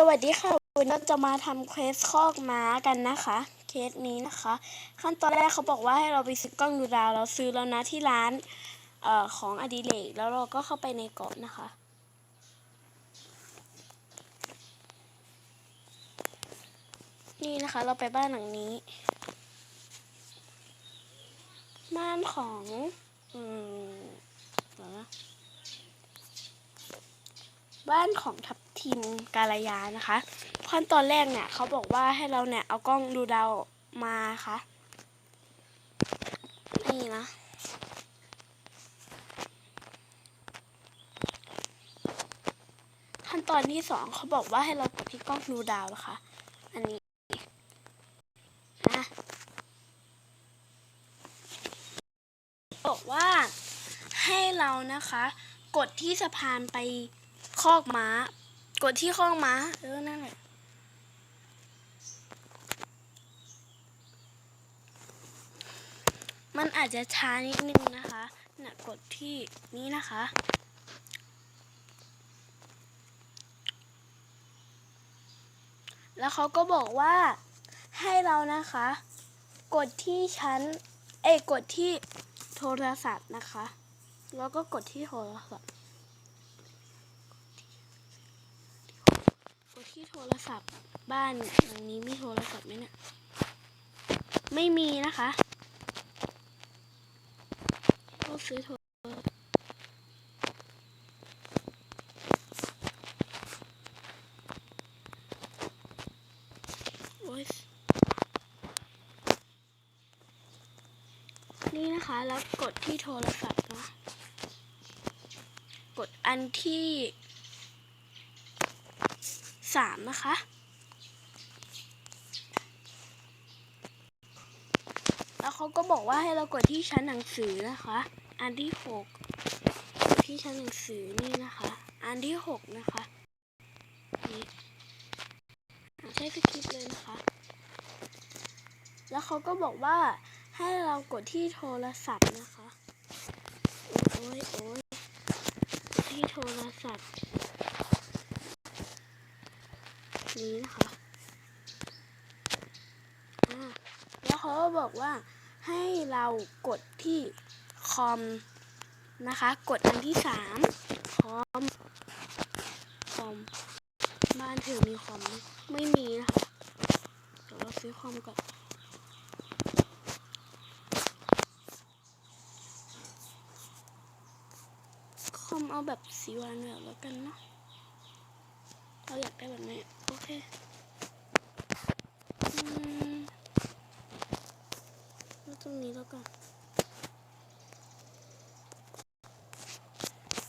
สวัสดีค่ะ วันนี้เราจะมาทำเควสคอกม้ากันนะคะ เคสนี้นะคะ ขั้นตอนแรกเขาบอกว่าให้เราไปซื้อกล้องดูดาว เราซื้อแล้วนะที่ร้านเอ่อของอดิเรกแล้วเราก็เข้าไปในเกาะนะคะ นี่นะคะเราไปบ้านหลังนี้ บ้านของ อืมเดี๋ยวนะบ้านของทับ ทิมกาลยานะคะขั้นตอนแรกเนี่ยเขาบอกว่าให้เราเนี่ยเอากล้องดูดาวมาค่ะนี่นะขั้นตอนที่สองเขาบอกว่าให้เรากดที่กล้องดูดาวนะคะอันนี้นะบอกว่าให้เรานะคะ กดที่สะพานไปคอกม้า กดที่คอกม้าเออนั่นแหละมันอาจจะช้านิดนึงนะคะน่ะกดที่นี้นะคะ แล้วเขาก็บอกว่าให้เรานะคะ กดที่ชั้น เอ้กดที่โทรศัพท์นะคะ แล้วก็กดที่โทรศัพท์ กด ที่โทรศัพท์ บ้านหลังนี้มีโทรศัพท์ไหมเนี่ยไม่มีนะคะก็ซื้อโทรนี่นะคะแล้วกดที่โทรศัพท์นะกดอันที่ สามนะคะ แล้วเขาก็บอกว่าให้เรากดที่ชั้นหนังสือนะคะ อันที่หกดที่ชั้นหนังสือนี่นะคะ อันที่หกนะคะนี่ใช้สคริปต์เลยนะคะ แล้วเขาก็บอกว่าให้เรากดที่โทรศัพท์นะคะ โอ้ยโอ้ยที่โทรศัพท์ นี้นะคะแล้วเขาก็บอกว่าให้เรากดที่คอมนะคะ กดอันที่สามคอมคอมบ้านเธอมีคอมไมไม่มีนะคะเดี๋ยวเราซื้อคอมก่อนคอมเอาแบบสีวานแบบแล้วกันเนาะ เราอยากได้แบบนี้โอเคอมแล้วตรงนี้แล้วกัน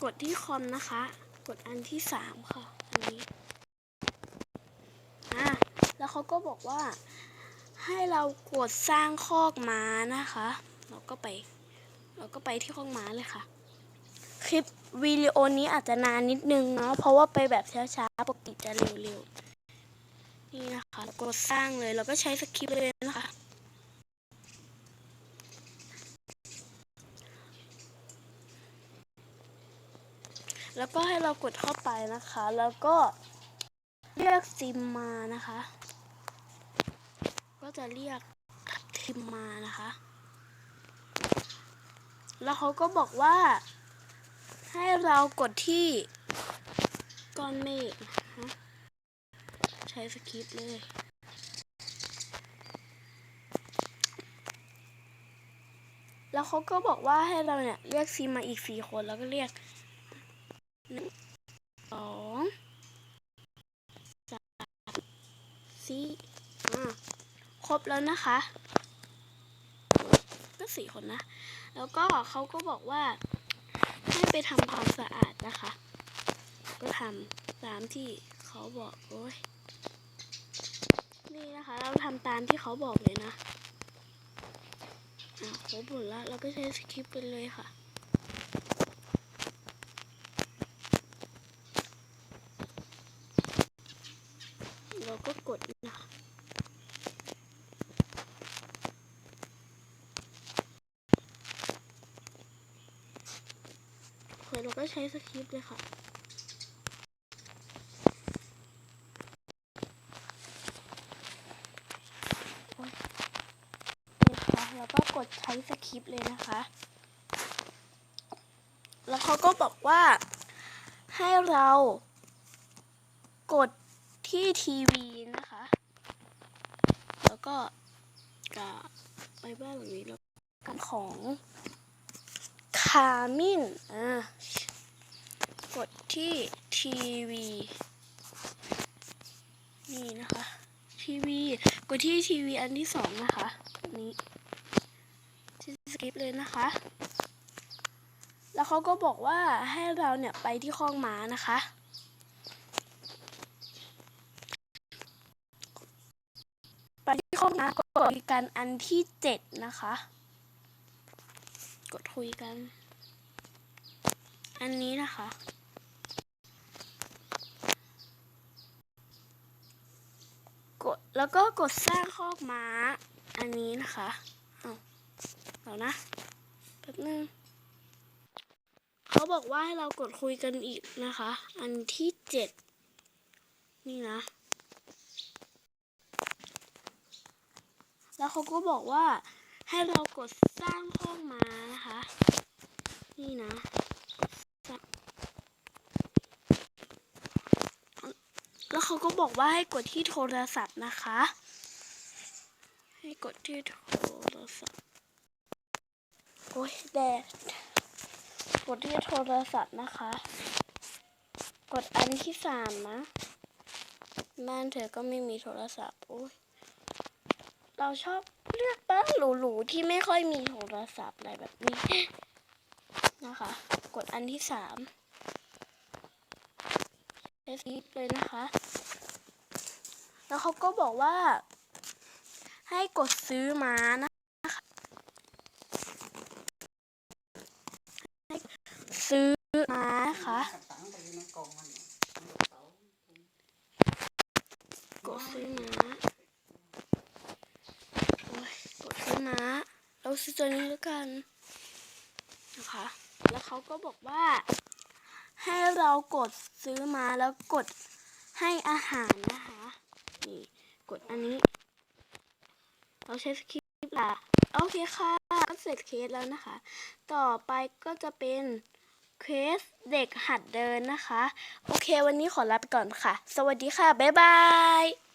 กดที่คอมนะคะ กดอันที่สามค่ะ อันนี้อะแล้วเขาก็บอกว่าให้เรากดสร้างคอกม้านะคะ เราก็ไป เราก็ไปที่คอกม้าเลยค่ะ คลิปวิดีโอนี้อาจจะนานนิดนึงเนาะเพราะว่าไปแบบช้าๆปกติจะเร็วๆนี่นะคะก็สร้างเลยเราก็ใช้สคริปต์เลยนะคะแล้วก็ให้เรากดเข้าไปนะคะ แล้วก็เรียกซิมมานะคะ ก็จะเรียกทิมมานะคะ แล้วเขาก็บอกว่า ให้เรากดที่ก้อนเมฆใช้สคริปต์เลย แล้วเขาก็บอกว่าให้เราเนี่ย เรียกซีมาอีกสี่คนแล้วก็เรียกหนึ่งสองสามสี่อ่าครบแล้วนะคะก็สี่คนนะ แล้วก็เขาก็บอกว่า ให้ไปทำความสะอาดนะคะ ก็ทำตามที่เขาบอกโอ้ยนี่นะคะ เราทำตามที่เขาบอกเลยนะอะครบหมดแล้วเราก็ใช้สคริปต์ไปเลยค่ะ เลยเราก็ใช้สคริปต์เลยค่ะแล้วก็กดใช้สคริปต์เลยนะคะ แล้วเขาก็บอกว่าให้เรากดที่ทีวีนะคะ แล้วก็กะไปบ้านแบบนี้แล้วของ คามินอ่ากดที่ทีวีนี่นะคะทีวีกดที่ทีวีอันที่สองนะคะนี้ที่สกิปเลยนะคะ แล้วเขาก็บอกว่าให้เราเนี่ยไปที่ห้องม้านะคะไปที่ห้องม้ากดคุยกันอันที่เจ็ดนะคะ กดคุยกัน อันนี้นะคะ กดแล้วก็กดสร้างคอกม้า อันนี้นะคะเอาเอานะแป๊บนึงเขาบอกว่าให้เรากดคุยกันอีกนะคะ อันที่เจ็ดนี่นะ แล้วเขาก็บอกว่า ให้เรากดสร้างห้องม้านะคะ นี่นะสร้างแล้วเขาก็บอกว่าให้กดที่โทรศัพท์นะคะ ให้กดที่โทรศัพท์ โอ้ยแดด กดที่โทรศัพท์นะคะ กดอันที่สามนะบ้านเธอก็ไม่มีโทรศัพท์ โอ้ย เราชอบเลือกบ้านหรูๆที่ไม่ค่อยมีโทรศัพท์อะไรแบบนี้นะคะ กดอันที่สามเอสเลยนะคะ แล้วเขาก็บอกว่าให้กดซื้อมานะให้ซื้อมาค่ะ กดซื้อม้าโอ้ย กดซื้อม้าเราซื้อตัวนี้แล้วกันนะคะ แล้วเขาก็บอกว่า ให้เรากดซื้อมาแล้วกดให้อาหารนะคะ นี่กดอันนี้ เราใช้สคริปต์ละโอเคค่ะก็เสร็จเคสแล้วนะคะ ต่อไปก็จะเป็นเคสเด็กหัดเดินนะคะ โอเควันนี้ขอลาไปก่อนค่ะ สวัสดีค่ะ บ๊ายบาย